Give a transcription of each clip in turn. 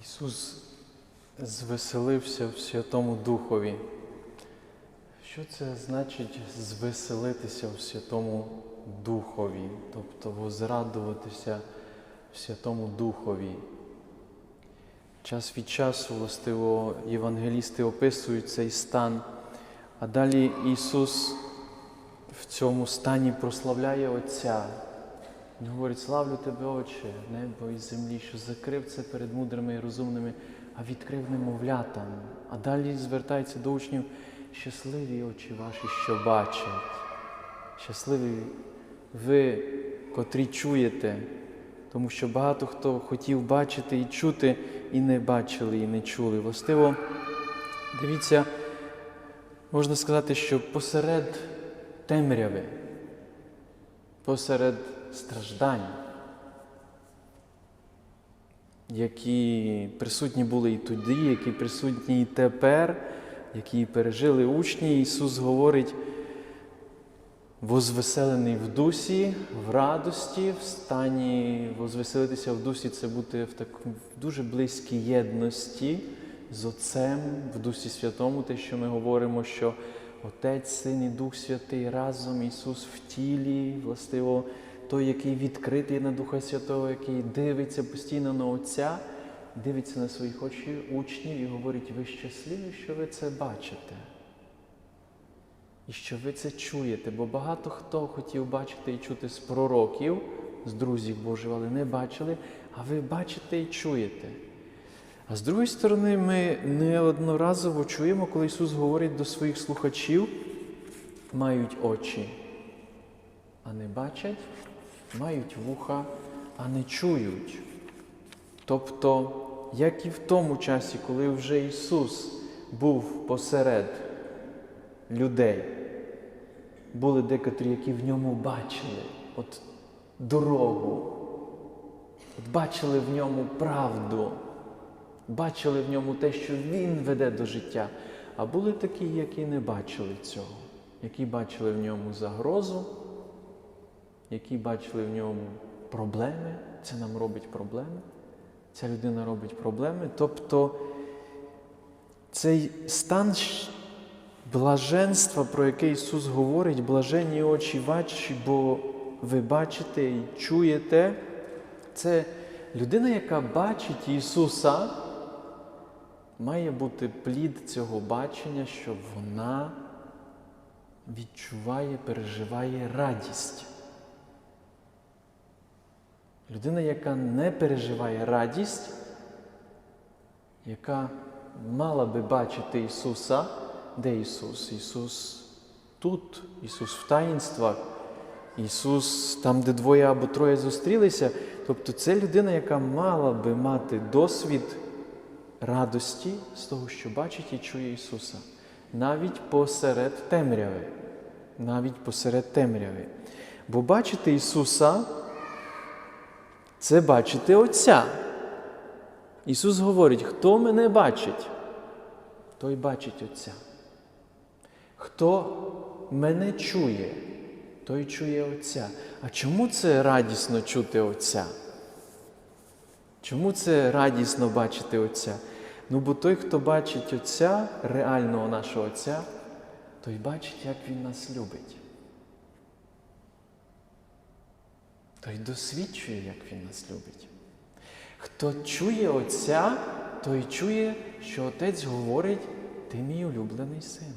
Ісус звеселився в Святому Духові. Що це значить звеселитися в Святому Духові, тобто возрадуватися в Святому Духові? Час від часу, властиво, євангелісти описують цей стан, а далі Ісус в цьому стані прославляє Отця. Він говорить, славлю тебе, Отче, небо і землі, що закрив це перед мудрими і розумними, а відкрив немовлятам. А далі звертається до учнів, щасливі очі ваші, що бачать. Щасливі ви, котрі чуєте, тому що багато хто хотів бачити і чути, і не бачили, і не чули. Властиво, дивіться, можна сказати, що посеред темряви, посеред страждань, які присутні були і тоді, які присутні і тепер, які пережили учні, Ісус говорить, возвеселений в дусі, в радості, в стані возвеселитися в дусі це бути в так дуже близькій єдності з Отцем в Дусі Святому, те, що ми говоримо, що Отець, Син і Дух Святий разом Ісус в тілі, властиво той, який відкритий на Духа Святого, який дивиться постійно на Отця, дивиться на своїх очі, учнів і говорить, ви щасливі, що ви це бачите. І що ви це чуєте, бо багато хто хотів бачити і чути з пророків, з друзів Божих, але не бачили, а ви бачите і чуєте. А з другої сторони, ми неодноразово чуємо, коли Ісус говорить до своїх слухачів, мають очі, а не бачать, мають вуха, а не чують. Тобто, як і в тому часі, коли вже Ісус був посеред людей, були декотрі, які в ньому бачили от дорогу, от бачили в ньому правду, бачили в ньому те, що Він веде до життя. А були такі, які не бачили цього, які бачили в ньому загрозу, які бачили в ньому проблеми. Це нам робить проблеми. Ця людина робить проблеми. Тобто цей стан блаженства, про яке Ісус говорить, блаженні очі ваші, бо ви бачите і чуєте, це людина, яка бачить Ісуса, має бути плід цього бачення, що вона відчуває, переживає радість. Людина, яка не переживає радість, яка мала би бачити Ісуса, де Ісус? Ісус тут, Ісус в таїнствах, Ісус там, де двоє або троє зустрілися. Тобто це людина, яка мала би мати досвід радості з того, що бачить і чує Ісуса. Навіть посеред темряви. Навіть посеред темряви. Бо бачити Ісуса це бачити Отця. Ісус говорить, хто мене бачить, той бачить Отця. Хто мене чує, той чує Отця. А чому це радісно чути Отця? Чому це радісно бачити Отця? Ну, бо той, хто бачить Отця, реального нашого Отця, той бачить, як Він нас любить. Той досвідчує, як Він нас любить. Хто чує Отця, той чує, що Отець говорить, ти мій улюблений син.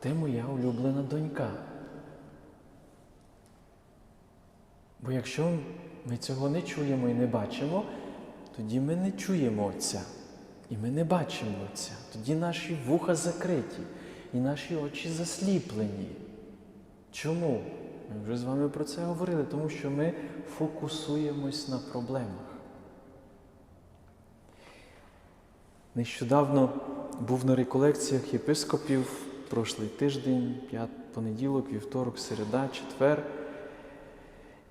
Ти моя улюблена донька. Бо якщо ми цього не чуємо і не бачимо, тоді ми не чуємо Отця. І ми не бачимо Отця. Тоді наші вуха закриті і наші очі засліплені. Чому? Ми вже з вами про це говорили, тому що ми фокусуємось на проблемах. Нещодавно був на реколекціях єпископів прошлий тиждень, понеділок, вівторок, середа, четвер.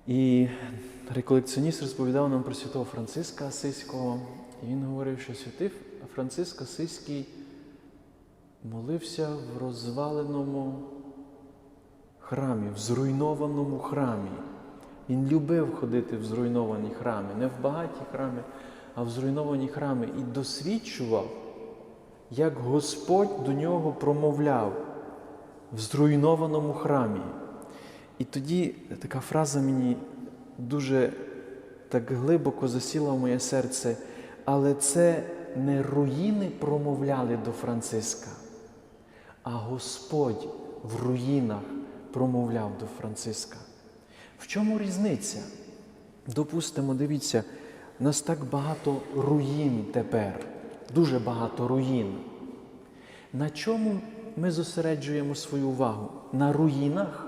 І реколекціоніст розповідав нам про святого Франциска Асиського. І він говорив, що святий Франциск Асиський молився в розваленому храмі, в зруйнованому храмі. Він любив ходити в зруйновані храми, не в багаті храми, а в зруйновані храми і досвідчував, як Господь до нього промовляв в зруйнованому храмі. І тоді така фраза мені дуже так глибоко засіла в моє серце, але це не руїни промовляли до Франциска, а Господь в руїнах промовляв до Франциска. В чому різниця? Допустимо, дивіться, у нас так багато руїн тепер, дуже багато руїн. На чому ми зосереджуємо свою увагу? На руїнах?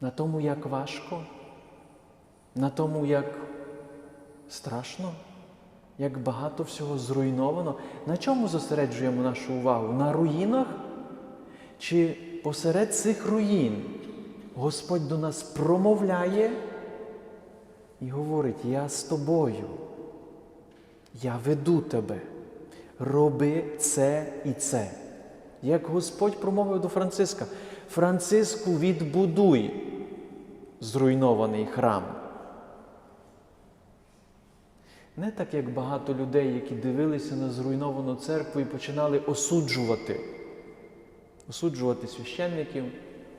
На тому, як важко? На тому, як страшно? Як багато всього зруйновано? На чому зосереджуємо нашу увагу? На руїнах? Чи посеред цих руїн Господь до нас промовляє і говорить: Я з тобою, я веду тебе, роби це і це. Як Господь промовив до Франциска, Франциску, відбудуй зруйнований храм. Не так, як багато людей, які дивилися на зруйновану церкву і починали осуджувати, осуджувати священників,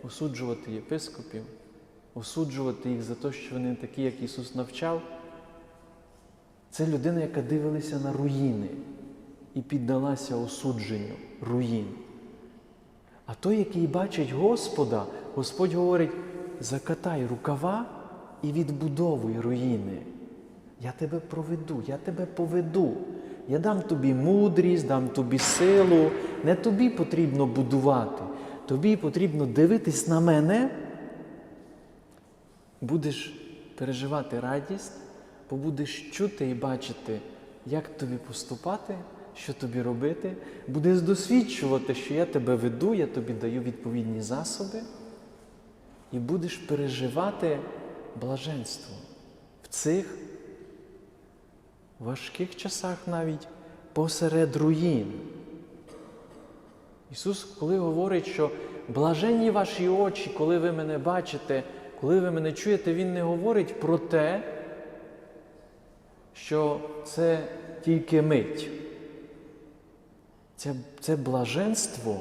осуджувати єпископів, осуджувати їх за те, що вони такі, як Ісус навчав. Це людина, яка дивилася на руїни і піддалася осудженню руїн. А той, який бачить Господа, Господь говорить: закатай рукава і відбудовуй руїни. Я тебе проведу, я тебе поведу. Я дам тобі мудрість, дам тобі силу. Не тобі потрібно будувати, тобі потрібно дивитись на мене. Будеш переживати радість, бо будеш чути і бачити, як тобі поступати, що тобі робити, будеш досвідчувати, що я тебе веду, я тобі даю відповідні засоби, і будеш переживати блаженство в цих важких часах навіть посеред руїн. Ісус, коли говорить, що блаженні ваші очі, коли ви мене бачите, коли ви мене чуєте, Він не говорить про те, що це тільки мить. Це, це блаженство,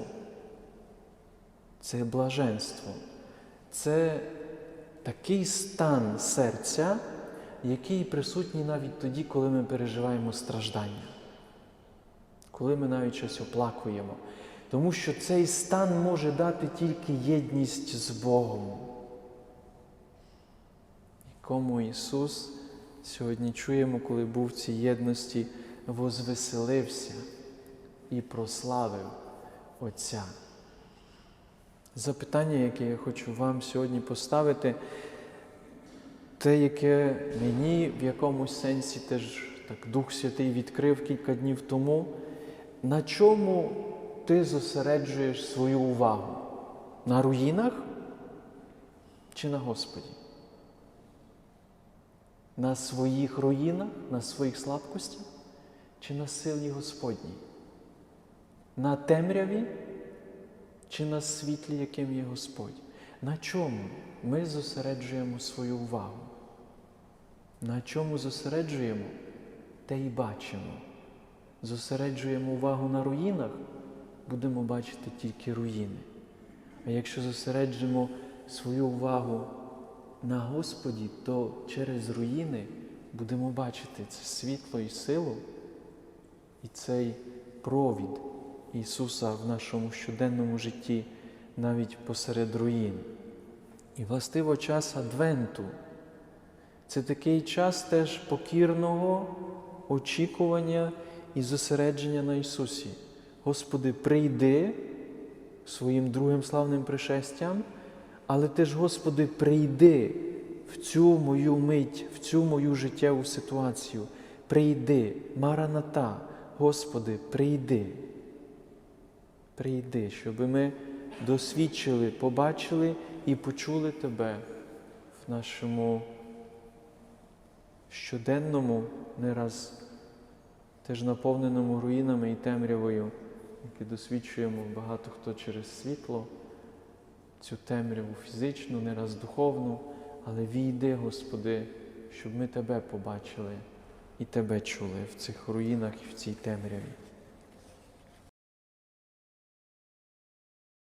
це блаженство, це такий стан серця, який присутній навіть тоді, коли ми переживаємо страждання, коли ми навіть щось оплакуємо. Тому що цей стан може дати тільки єдність з Богом, якому Ісус сьогодні чуємо, коли був в цій єдності, возвеселився і прославив Отця. Запитання, яке я хочу вам сьогодні поставити, те, яке мені в якомусь сенсі теж так Дух Святий відкрив кілька днів тому, на чому ти зосереджуєш свою увагу? На руїнах чи на Господі? На своїх руїнах, на своїх слабкостях чи на силі Господній? На темряві чи на світлі, яким є Господь? На чому ми зосереджуємо свою увагу? На чому зосереджуємо, те й бачимо. Зосереджуємо увагу на руїнах, будемо бачити тільки руїни. А якщо зосереджимо свою увагу на Господі, то через руїни будемо бачити це світло і силу, і цей провід Ісуса в нашому щоденному житті, навіть посеред руїн. І властиво час Адвенту. Це такий час теж покірного очікування і зосередження на Ісусі. Господи, прийди своїм другим славним пришестям, але теж, Господи, прийди в цю мою мить, в цю мою життєву ситуацію. Прийди, Мараната, Господи, прийди. Прийди, щоб ми досвідчили, побачили і почули Тебе в нашому щоденному, не раз теж наповненому руїнами і темрявою, яке досвідчуємо багато хто через світло, цю темряву фізичну, не раз духовну, але війди, Господи, щоб ми Тебе побачили і Тебе чули в цих руїнах і в цій темряві.